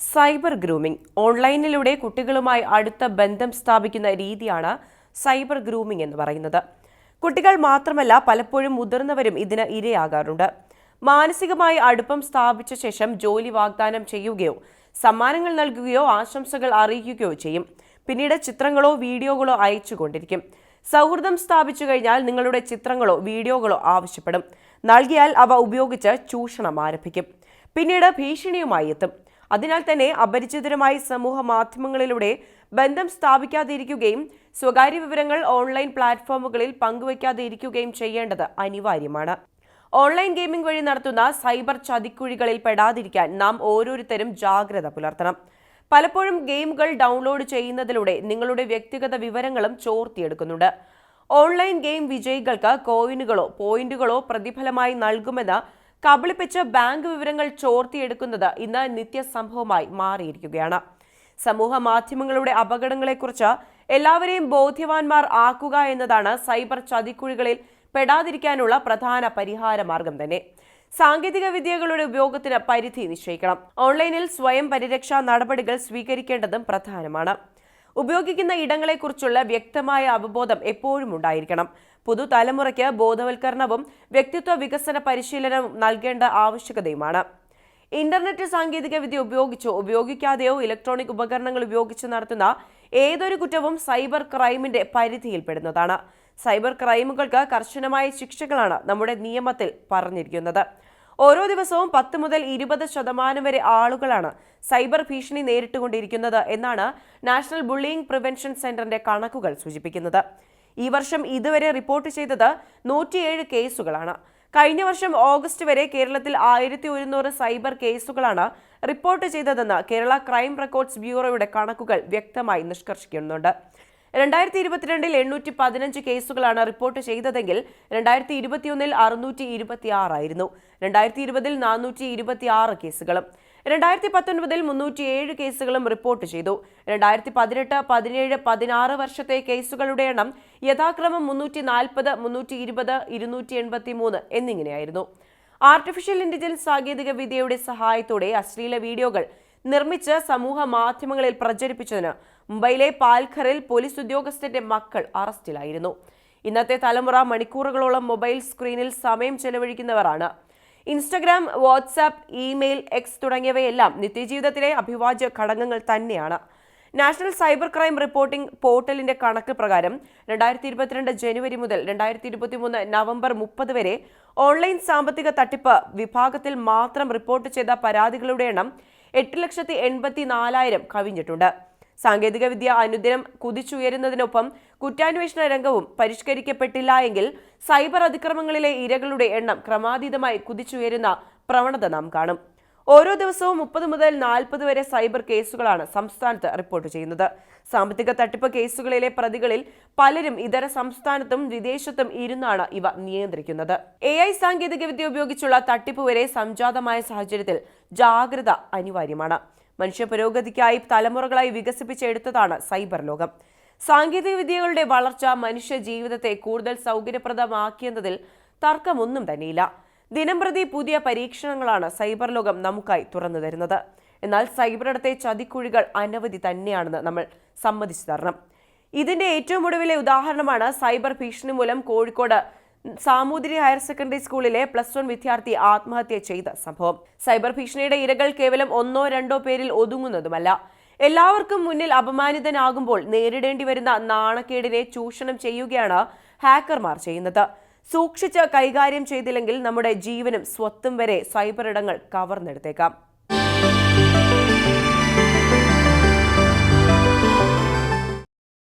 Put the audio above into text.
Cyber grooming. ഓൺലൈനിലൂടെ കുട്ടികളുമായി അടുത്ത ബന്ധം സ്ഥാപിക്കുന്ന രീതിയാണ് സൈബർ ഗ്രൂമിംഗ് എന്ന് പറയുന്നത്. കുട്ടികൾ മാത്രമല്ല പലപ്പോഴും മുതിർന്നവരും ഇതിന് ഇരയാകാറുണ്ട്. മാനസികമായി അടുപ്പം സ്ഥാപിച്ച ശേഷം ജോലി വാഗ്ദാനം ചെയ്യുകയോ സമ്മാനങ്ങൾ നൽകുകയോ ആശംസകൾ അറിയിക്കുകയോ ചെയ്യും. പിന്നീട് ചിത്രങ്ങളോ വീഡിയോകളോ അയച്ചു കൊണ്ടിരിക്കും സൗഹൃദം സ്ഥാപിച്ചു കഴിഞ്ഞാൽ നിങ്ങളുടെ ചിത്രങ്ങളോ വീഡിയോകളോ ആവശ്യപ്പെടും. നൽകിയാൽ അവ ഉപയോഗിച്ച് ചൂഷണം ആരംഭിക്കും. പിന്നീട് ഭീഷണിയുമായി എത്തും. അതിനാൽ തന്നെ അപരിചിതരുമായി സമൂഹ മാധ്യമങ്ങളിലൂടെ ബന്ധം സ്ഥാപിക്കാതിരിക്കുകയും സ്വകാര്യ വിവരങ്ങൾ ഓൺലൈൻ പ്ലാറ്റ്ഫോമുകളിൽ പങ്കുവയ്ക്കാതിരിക്കുകയും ചെയ്യേണ്ടത് അനിവാര്യമാണ്. ഓൺലൈൻ ഗെയിമിംഗ് വഴി നടത്തുന്ന സൈബർ ചതിക്കുഴികളിൽ പെടാതിരിക്കാൻ നാം ഓരോരുത്തരും ജാഗ്രത പുലർത്തണം. പലപ്പോഴും ഗെയിമുകൾ ഡൗൺലോഡ് ചെയ്യുന്നതിലൂടെ നിങ്ങളുടെ വ്യക്തിഗത വിവരങ്ങളും ചോർത്തിയെടുക്കുന്നുണ്ട്. ഓൺലൈൻ ഗെയിം വിജയികൾക്ക് കോയിനുകളോ പോയിന്റുകളോ പ്രതിഫലമായി നൽകുമെന്ന് കബളിപ്പിച്ച് ബാങ്ക് വിവരങ്ങൾ ചോർത്തിയെടുക്കുന്നത് ഇന്ന് നിത്യസംഭവമായി മാറിയിരിക്കുകയാണ്. സമൂഹ മാധ്യമങ്ങളുടെ അപകടങ്ങളെക്കുറിച്ച് എല്ലാവരെയും ബോധ്യവാന്മാർ ആക്കുക എന്നതാണ് സൈബർ ചതിക്കുഴികളിൽ പെടാതിരിക്കാനുള്ള പ്രധാന പരിഹാര മാർഗം തന്നെ. സാങ്കേതിക വിദ്യകളുടെ ഉപയോഗത്തിന് പരിധി നിശ്ചയിക്കണം. ഓൺലൈനിൽ സ്വയം പരിരക്ഷാ നടപടികൾ സ്വീകരിക്കേണ്ടതും പ്രധാനമാണ്. ഉപയോഗിക്കുന്ന ഇടങ്ങളെക്കുറിച്ചുള്ള വ്യക്തമായ അവബോധം എപ്പോഴും ഉണ്ടായിരിക്കണം. പുതുതലമുറയ്ക്ക് ബോധവൽക്കരണവും വ്യക്തിത്വ വികസന പരിശീലനവും നൽകേണ്ട ആവശ്യകതയുമാണ്. ഇന്റർനെറ്റ് സാങ്കേതിക വിദ്യ ഉപയോഗിച്ചോ ഉപയോഗിക്കാതെയോ ഇലക്ട്രോണിക് ഉപകരണങ്ങൾ ഉപയോഗിച്ച് നടത്തുന്ന ഏതൊരു കുറ്റവും സൈബർ ക്രൈമിന്റെ പരിധിയിൽപ്പെടുന്നതാണ്. സൈബർ ക്രൈമുകൾക്ക് കർശനമായ ശിക്ഷകളാണ് നമ്മുടെ നിയമത്തിൽ പറഞ്ഞിരിക്കുന്നത്. ഓരോ ദിവസവും പത്ത് മുതൽ ഇരുപത് ശതമാനം വരെ ആളുകളാണ് സൈബർ ഭീഷണി നേരിട്ടുകൊണ്ടിരിക്കുന്നത് എന്നാണ് നാഷണൽ ബുള്ളിയിങ് പ്രിവെൻഷൻ സെന്ററിന്റെ കണക്കുകൾ സൂചിപ്പിക്കുന്നത്. ഈ വർഷം ഇതുവരെ റിപ്പോർട്ട് ചെയ്തത് നൂറ്റിയേഴ് കേസുകളാണ്. കഴിഞ്ഞ വർഷം ഓഗസ്റ്റ് വരെ കേരളത്തിൽ ആയിരത്തി ഒരുന്നൂറ് സൈബർ കേസുകളാണ് റിപ്പോർട്ട് ചെയ്തതെന്ന് കേരള ക്രൈം റെക്കോർഡ്സ് ബ്യൂറോയുടെ കണക്കുകൾ വ്യക്തമായി നിഷ്കർഷിക്കുന്നുണ്ട്. രണ്ടായിരത്തി ഇരുപത്തിരണ്ടിൽ എണ്ണൂറ്റി പതിനഞ്ച് കേസുകളാണ് റിപ്പോർട്ട് ചെയ്തതെങ്കിൽ രണ്ടായിരത്തി ഇരുപത്തിയൊന്നിൽ അറുന്നൂറ്റി ഇരുപത്തി ആറായിരുന്നു രണ്ടായിരത്തി ഇരുപതിൽ നാനൂറ്റി ഇരുപത്തി ആറ് കേസുകളും. രണ്ടായിരത്തി പത്തൊൻപതിൽ മുന്നൂറ്റി ഏഴ് കേസുകളും റിപ്പോർട്ട് ചെയ്തു. രണ്ടായിരത്തി പതിനെട്ട് പതിനേഴ് പതിനാറ് വർഷത്തെ കേസുകളുടെ എണ്ണം യഥാക്രമം മുന്നൂറ്റി നാൽപ്പത് മുന്നൂറ്റി ഇരുപത് ഇരുന്നൂറ്റി എൺപത്തി മൂന്ന് എന്നിങ്ങനെയായിരുന്നു. ആർട്ടിഫിഷ്യൽ ഇന്റലിജൻസ് സാങ്കേതിക വിദ്യയുടെ സഹായത്തോടെ അശ്ലീല വീഡിയോകൾ നിർമ്മിച്ച് സമൂഹ മാധ്യമങ്ങളിൽ പ്രചരിപ്പിച്ചതിന് മുംബൈയിലെ പാൽഘറിൽ പോലീസ് ഉദ്യോഗസ്ഥന്റെ മക്കൾ അറസ്റ്റിലായിരുന്നു. ഇന്നത്തെ തലമുറ മണിക്കൂറുകളോളം മൊബൈൽ സ്ക്രീനിൽ സമയം ചെലവഴിക്കുന്നവരാണ്. ഇൻസ്റ്റഗ്രാം വാട്സാപ്പ് ഇമെയിൽ എക്സ് തുടങ്ങിയവയെല്ലാം നിത്യജീവിതത്തിലെ അഭിവാജ്യ ഘടകങ്ങൾ തന്നെയാണ്. നാഷണൽ സൈബർ ക്രൈം റിപ്പോർട്ടിംഗ് പോർട്ടലിന്റെ കണക്ക് പ്രകാരം രണ്ടായിരത്തി ഇരുപത്തിരണ്ട് ജനുവരി മുതൽ രണ്ടായിരത്തി ഇരുപത്തിമൂന്ന് നവംബർ മുപ്പത് വരെ ഓൺലൈൻ സാമ്പത്തിക തട്ടിപ്പ് വിഭാഗത്തിൽ മാത്രം റിപ്പോർട്ട് ചെയ്ത പരാതികളുടെ എണ്ണം എട്ട് ലക്ഷത്തി എൺപത്തി നാലായിരം കവിഞ്ഞിട്ടുണ്ട്. സാങ്കേതികവിദ്യ അനുദിനം കുതിച്ചുയരുന്നതിനൊപ്പം കുറ്റാന്വേഷണ രംഗവും പരിഷ്കരിക്കപ്പെട്ടില്ല എങ്കിൽ സൈബർ അതിക്രമങ്ങളിലെ ഇരകളുടെ എണ്ണം ക്രമാതീതമായി കുതിച്ചുയരുന്ന പ്രവണത നാം കാണും. ഓരോ ദിവസവും മുപ്പത് മുതൽ നാൽപ്പത് വരെ സൈബർ കേസുകളാണ് സംസ്ഥാനത്ത് റിപ്പോർട്ട് ചെയ്യുന്നത്. സാമ്പത്തിക തട്ടിപ്പ് കേസുകളിലെ പ്രതികളിൽ പലരും ഇതര സംസ്ഥാനത്തും വിദേശത്തും ഇരുന്നാണ് ഇവ നിയന്ത്രിക്കുന്നത്. എ ഐ സാങ്കേതികവിദ്യ ഉപയോഗിച്ചുള്ള തട്ടിപ്പ് വരെ സംജാതമായ സാഹചര്യത്തിൽ ജാഗ്രത അനിവാര്യമാണ്. മനുഷ്യ പുരോഗതിക്കായി തലമുറകളായി വികസിപ്പിച്ചെടുത്തതാണ് സൈബർ ലോകം. സാങ്കേതിക വിദ്യകളുടെ വളർച്ച മനുഷ്യ ജീവിതത്തെ കൂടുതൽ സൗകര്യപ്രദമാക്കിയെന്നതിൽ തർക്കമൊന്നും തന്നെയില്ല. ദിനംപ്രതി പുതിയ പരീക്ഷണങ്ങളാണ് സൈബർ ലോകം നമുക്കായി തുറന്നു തരുന്നത്. എന്നാൽ സൈബറിടത്തെ ചതിക്കുഴികൾ അനവധി തന്നെയാണെന്ന് നമ്മൾ സമ്മതിച്ചു തരണം. ഇതിന്റെ ഏറ്റവും ഒടുവിലെ ഉദാഹരണമാണ് സൈബർ ഭീഷണി മൂലം കോഴിക്കോട് സാമൂതിരി ഹയർ സെക്കൻഡറി സ്കൂളിലെ പ്ലസ് വൺ വിദ്യാർത്ഥി ആത്മഹത്യ ചെയ്ത സംഭവം. സൈബർ ഭീഷണിയുടെ ഇരകൾ കേവലം ഒന്നോ രണ്ടോ പേരിൽ ഒതുങ്ങുന്നതുമല്ല. എല്ലാവർക്കും മുന്നിൽ അപമാനിതനാകുമ്പോൾ നേരിടേണ്ടി വരുന്ന നാണക്കേടിനെ ചൂഷണം ചെയ്യുകയാണ് ഹാക്കർമാർ ചെയ്യുന്നത്. സൂക്ഷിച്ച് കൈകാര്യം ചെയ്തില്ലെങ്കിൽ നമ്മുടെ ജീവനും സ്വത്തും വരെ സൈബർ ഇടങ്ങൾ കവർന്നെടുത്തേക്കാം.